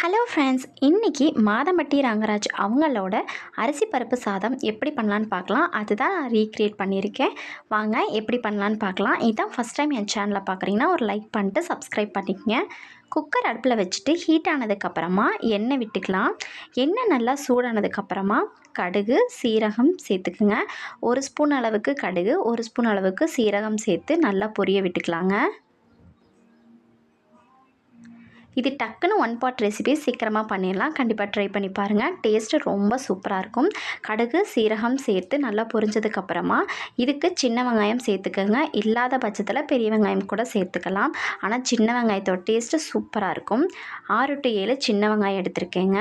Hello friends இன்றைக்கி மாதம்பட்டி ரங்கராஜ் அவங்களோட அரிசி பருப்பு சாதம் எப்படி பண்ணலான்னு பார்க்கலாம். அதுதான் நான் ரீக்ரியேட் பண்ணியிருக்கேன். வாங்க எப்படி பண்ணலான்னு பார்க்கலாம். இதுதான் ஃபஸ்ட் டைம் என் சேனலில் பார்க்குறீங்கன்னா ஒரு லைக் பண்ணிட்டு சப்ஸ்கிரைப் பண்ணிக்கங்க. குக்கர் அடுப்பில் வச்சுட்டு ஹீட் ஆனதுக்கப்புறமா எண்ணெய் விட்டுக்கலாம். எண்ணெய் நல்லா சூடானதுக்கப்புறமா கடுகு சீரகம் சேர்த்துக்குங்க. ஒரு ஸ்பூன் அளவுக்கு கடுகு ஒரு ஸ்பூன் அளவுக்கு சீரகம் சேர்த்து நல்லா பொரிய விட்டுக்கலாங்க. இது டக்குன்னு ஒன் பாட் ரெசிபி சீக்கிரமாக பண்ணிடலாம். கண்டிப்பாக ட்ரை பண்ணி பாருங்கள் டேஸ்ட்டு ரொம்ப சூப்பராக இருக்கும். கடுகு சீரகம் சேர்த்து நல்லா பொரிஞ்சதுக்கப்புறமா இதுக்கு சின்ன வெங்காயம் சேர்த்துக்கோங்க. இல்லாத பட்சத்தில் பெரிய வெங்காயம் கூட சேர்த்துக்கலாம். ஆனால் சின்ன வெங்காயத்தோட டேஸ்ட்டு சூப்பராக இருக்கும். ஆறு டு ஏழு சின்ன வெங்காயம் எடுத்திருக்கேங்க.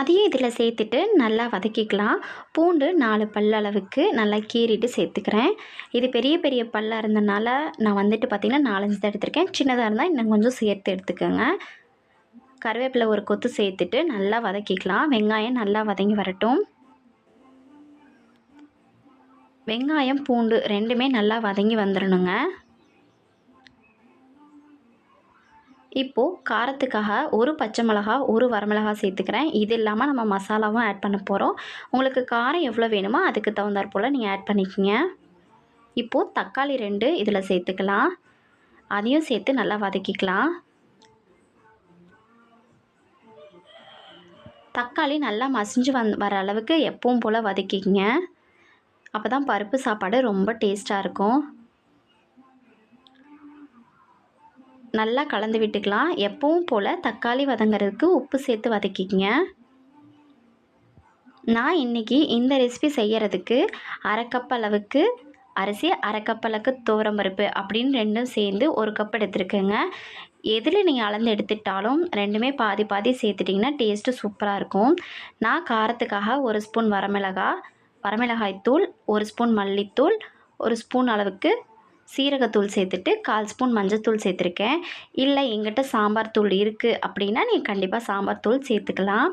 அதையும் இதில் சேர்த்துட்டு நல்லா வதக்கிக்கலாம். பூண்டு நாலு பல் அளவுக்கு நல்லா கீறிட்டு சேர்த்துக்கிறேன். இது பெரிய பெரிய பல்லாக இருந்தனால நான் வந்துட்டு பார்த்திங்கன்னா நாலஞ்சு தான் எடுத்திருக்கேன். சின்னதாக இருந்தால் இன்னும் கொஞ்சம் சேர்த்து எடுத்துக்கோங்க. கருவேப்பிலை ஒரு கொத்து சேர்த்துட்டு நல்லா வதக்கிக்கலாம். வெங்காயம் நல்லா வதங்கி வரட்டும். வெங்காயம் பூண்டு ரெண்டுமே நல்லா வதங்கி வந்துடணுங்க இப்போது காரத்துக்காக ஒரு பச்சை மிளகா ஒரு வரமிளகா சேர்த்துக்கிறேன். இது இல்லாமல் நம்ம மசாலாவும் ஆட் பண்ண போகிறோம் உங்களுக்கு காரம் எவ்வளோ வேணுமோ அதுக்கு தகுந்தாற் போல் நீங்கள் ஆட் பண்ணிக்கோங்க. இப்போது தக்காளி ரெண்டு இதில் சேர்த்துக்கலாம். அதையும் சேர்த்து நல்லா வதக்கிக்கலாம். தக்காளி நல்லா மசிஞ்சு வந் வர அளவுக்கு எப்பவும் போல் வதக்கிக்கங்க. அப்போ தான் பருப்பு சாப்பாடு ரொம்ப டேஸ்ட்டாக இருக்கும். நல்லா கலந்து விட்டுக்கலாம். எப்பவும் போல் தக்காளி வதங்கிறதுக்கு உப்பு சேர்த்து வதக்கிக்கங்க. நான் இன்றைக்கி இந்த ரெசிபி செய்கிறதுக்கு அரை கப் அளவுக்கு அரிசி அரை கப் அளவுக்கு பருப்பு அப்படின்னு ரெண்டும் சேர்ந்து ஒரு கப் எடுத்துருக்கேங்க. எதில் நீங்கள் அளந்து எடுத்துட்டாலும் ரெண்டுமே பாதி பாதி சேர்த்துட்டிங்கன்னா டேஸ்ட்டு சூப்பராக இருக்கும். நான் காரத்துக்காக ஒரு ஸ்பூன் வரமிளகா வரமிளகாய் தூள் ஒரு ஸ்பூன் மல்லித்தூள் ஒரு ஸ்பூன் அளவுக்கு சீரகத்தூள் சேர்த்துட்டு கால் ஸ்பூன் மஞ்சத்தூள் சேர்த்துருக்கேன். இல்லை எங்கிட்ட சாம்பார் தூள் இருக்குது அப்படின்னா நீங்கள் கண்டிப்பாக சாம்பார் தூள் சேர்த்துக்கலாம்.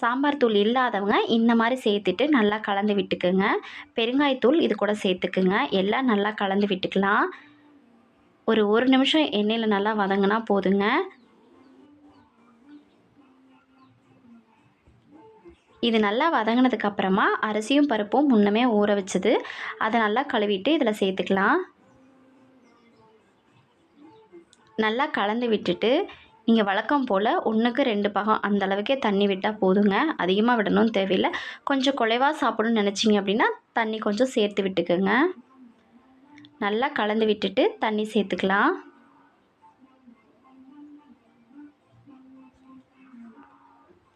சாம்பார் தூள் இல்லாதவங்க இந்த மாதிரி சேர்த்துட்டு நல்லா கலந்து விட்டுக்குங்க. பெருங்காயத்தூள் இது கூட சேர்த்துக்குங்க. எல்லாம் நல்லா கலந்து விட்டுக்கலாம். ஒரு ஒரு நிமிஷம் எண்ணெயில் நல்லா வதங்கினா போதுங்க. இது நல்லா வதங்கினதுக்கப்புறமா அரிசியும் பருப்பும் முன்னமே ஊற வச்சது. அதை நல்லா கழுவிட்டு இதில் சேர்த்துக்கலாம். நல்லா கலந்து விட்டுட்டு நீங்கள் வழக்கம் போல் ஒன்றுக்கு ரெண்டு பாகம் அந்த அளவுக்கே தண்ணி விட்டால் போதுங்க. அதிகமாக விடணும் தேவையில்லை. கொஞ்சம் குறைவாக சாப்பிடணும்னு நினச்சிங்க அப்படின்னா தண்ணி கொஞ்சம் சேர்த்து விட்டுக்கோங்க. நல்லா கலந்து விட்டுட்டு தண்ணி சேர்த்துக்கலாம்.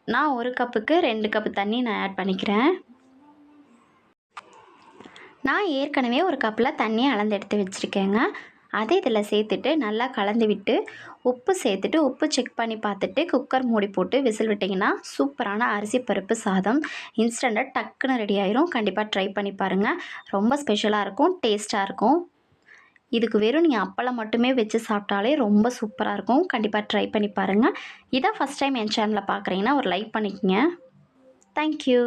நான் ஒரு கப்புக்கு ரெண்டு கப்பு தண்ணி நான் ஆட் பண்ணிக்கிறேன். நான் ஏற்கனவே ஒரு கப்பில் தண்ணி அளந்து எடுத்து வச்சுருக்கேங்க. அதை இதில் சேர்த்துட்டு நல்லா கலந்து விட்டு உப்பு சேர்த்துட்டு உப்பு செக் பண்ணி பார்த்துட்டு குக்கர் மூடி போட்டு விசில் விட்டிங்கன்னா சூப்பரான அரிசி பருப்பு சாதம் இன்ஸ்டண்ட்டாக டக்குன்னு ரெடி ஆயிரும். கண்டிப்பாக ட்ரை பண்ணி பாருங்கள் ரொம்ப ஸ்பெஷலாக இருக்கும் டேஸ்ட்டாக இருக்கும். இதுக்கு வெறும் நீங்கள் அப்பளம் மட்டுமே வச்சு சாப்பிட்டாலே ரொம்ப சூப்பராக இருக்கும். கண்டிப்பாக ட்ரை பண்ணி பாருங்கள் இதான் ஃபஸ்ட் டைம் என் சேனலில் பார்க்குறீங்கன்னா ஒரு லைக் பண்ணிக்கோங்க. தேங்க்யூ